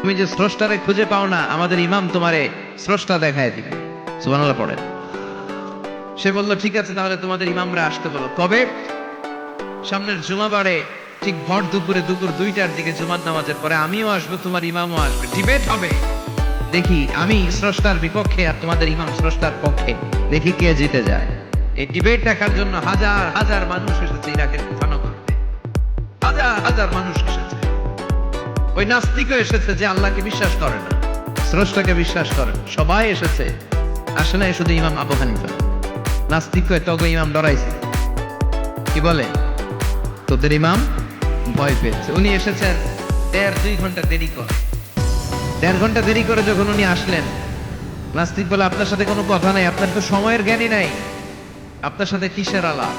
তুমি যে স্রষ্টারে খুঁজে পাও না, আমাদের ইমাম তোমারে স্রষ্টা দেখায় দিবে। সুবহানাল্লাহ পড়েন। সে বলল, ঠিক আছে, তাহলে তোমাদের ইমামরা আসতে বলো। কবে? সামনের জুমাবারে, ঠিক ভর দুপুরে, দুপুর দুইটার দিকে জুমার নামাজের পরে আমিও আসব, তোমার ইমামও আসবে। ডিবেট হবে। দেখি, আমি স্রষ্টার বিপক্ষে আর তোমাদের ইমাম স্রষ্টার পক্ষে। দেখি কে জিতে যায়। এই ডিবেট দেখার জন্য হাজার হাজার মানুষ এসেছে ইরাকের হাজার হাজার মানুষ এসেছে। ওই নাস্তিকও এসেছে যে আল্লাহকে বিশ্বাস করে না, স্রষ্টাকে বিশ্বাস করে সবাই এসেছে। আসে না শুধু ইমাম আবু হানিফা। নাস্তিক হয়ে তবে ইমাম ডরাইছে কি বলে? তোদের ইমাম ভয় পেয়েছে। উনি এসেছেন দেড় দুই ঘণ্টা দেরি করে। দেড় ঘণ্টা দেরি করে যখন উনি আসলেন, নাস্তিক বলে, আপনার সাথে কোনো কথা নাই, আপনার তো সময়ের জ্ঞানই নাই। আপনার সাথে কিসের আলাপ?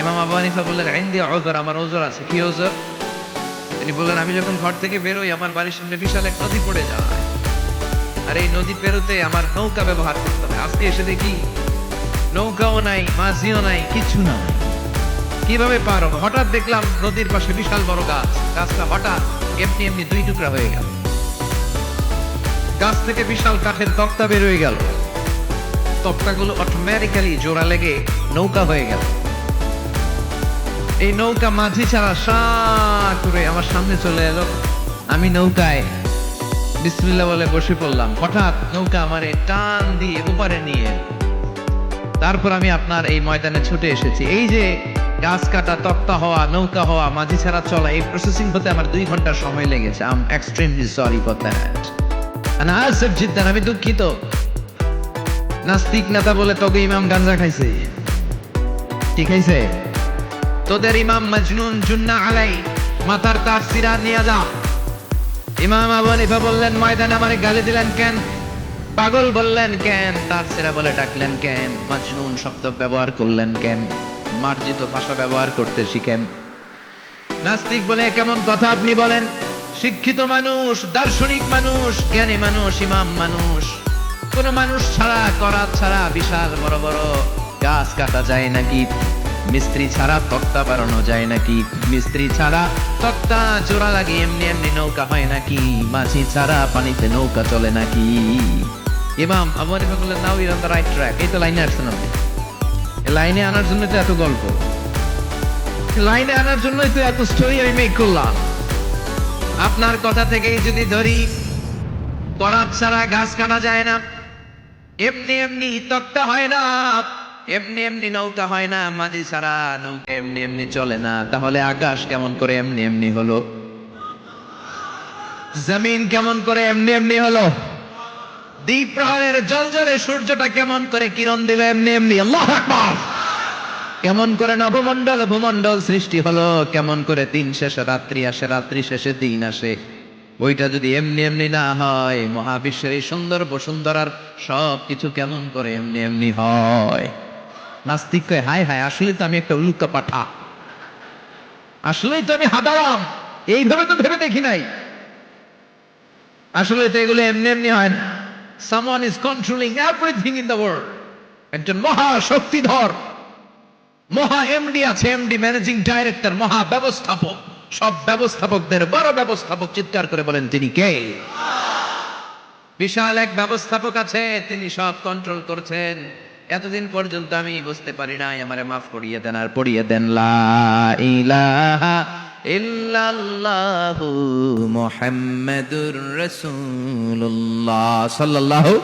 ইমাম আবু হানিফা বললেন আইন দিয়ে ওজর, আমার ওজর আছে। কি ওজর? তিনি বললেন, আমি যখন ঘর থেকে বেরোই, আমার বাড়ির সামনে বিশাল এক নদী পড়ে যায়। আর এই নদী পেরোতে আমার নৌকা ব্যবহার করতে হবে আজকে এসে দেখি নৌকাও নাই, মাঝিও নাই, কিছু না কীভাবে পারো হঠাৎ দেখলাম নদীর পাশে বিশাল বড় গাছ। গাছটা হঠাৎ এমনি এমনি দুই টুকরা হয়ে গেল। গাছ থেকে বিশাল কাঠের তক্তা বের হয়ে গেল। তক্তাগুলো অটোমেটিক্যালি জোড়া লেগে নৌকা হয়ে গেল। এই নৌকা মাঝি ছাড়া সা করে আমার সামনে চলে এলো। আমি নৌকায় বিসমিল্লাহ বলে বসে পড়লাম। হঠাৎ নৌকা আমারে টান দিয়ে উপারে নিয়ে তারপর আমি আপনার এই ময়দানে ছুটে এসেছি। এই যে গাছ কাটা, তক্তা হওয়া, নৌকা হওয়া, মাঝি ছাড়া চলা, এই প্রসেসিং হতে আমার দুই ঘণ্টা সময় লেগেছে। I'm extremely sorry for that Asif Jiddan আমি দুঃখিত। নাস্তিক নেতা বলে তোকে ইমাম গাঞ্জা খাইছে। কি খাইছে? তোদের ইমাম মজনুন জুন্না আলাই, মাথার তার সিরা নিয়ে যা। ইমাম আবু হানিফা বললেন, ময়দানে আমারে গালি দিলেন কেন? পাগল বললেন কেন? তার সিরা বলে ডাকলেন কেন? মজনুন শব্দ ব্যবহার করলেন কেন? মার্জিত ভাষা ব্যবহার করতে শিখেন। নাস্তিক বলে কেমন কথা আপনি বলেন? শিক্ষিত মানুষ, দার্শনিক মানুষ, জ্ঞানী মানুষ, ইমাম মানুষ। কোন মানুষ ছাড়া করাত ছাড়া বিশাল বড় বড় গাছ কাটা যায় নাকি? মিস্ত্রি ছাড়া তক্তা বাড়ানো যায় নাকি? মিস্ত্রি ছাড়া তক্তা জোড়া লাগিয়ে এমনি এমনি নৌকা হয় নাকি? মাঝি ছাড়া পানিতে নৌকা চলে নাকি? ইমাম, আমার বললেন now, Iran the right track এই তো লাইনে আসছেন আপনি। লাইনে আনার জন্য তো এত গল্প। লাইনে আনার জন্যই তো এত স্টোরি আমি মেক করলাম। আপনার কথা থেকেই যদি ধরি করাত ছাড়া গাছ কাটা যায় না। এমনি এমনি তক্তা হয় না। এমনি এমনি নৌকা হয় না মাঝি ছাড়া নৌকা এমনি এমনি চলে না। তাহলে আকাশ কেমন করে এমনি এমনি হলো? জমিন কেমন করে এমনি এমনি হলো? দ্বীপ প্রহরের জল জলে সূর্যটা কেমন করে কিরণ দিবে এমনি এমনি? আল্লাহ আকবার! কেমন করে নবমণ্ডল, ভূমণ্ডল সৃষ্টি হলো? কেমন করে দিন শেষে রাত্রি আসে, রাত্রি শেষে দিন আসে? ওইটা যদি এমনি এমনি না হয়, মহাবিশ্বের এই সুন্দর বসুন্ধরার সব কিছু কেমন করে এমনি এমনি হয়? নাস্তিক কয় হায় হায় আসলে তো আমি একটা উল্কা পাঠা আসলেই তো আমি হাদারাম, এইভাবে তো ভেবে দেখি নাই। আসলে তো এগুলো এমনি এমনি হয় না। Someone is controlling everything in the world একজন মহা শক্তিধর, মহা এমডি আছে এমডি ম্যানেজিং ডাইরেক্টর মহা ব্যবস্থাপক। সব ব্যবস্থাপকদের বড় ব্যবস্থাপক চিৎকার করে বলেন, তিনি কে? বিশাল এক ব্যবস্থাপক আছে, তিনি সব কন্ট্রোল করছেন। এতদিন পর্যন্ত আমি বুঝতে পারি নাই, আমারে মাফ করিয়ে দেন আর পড়িয়ে দেন, লা ইলাহা ইল্লাল্লাহু মুহাম্মাদুর রাসূলুল্লাহ সাল্লাল্লাহু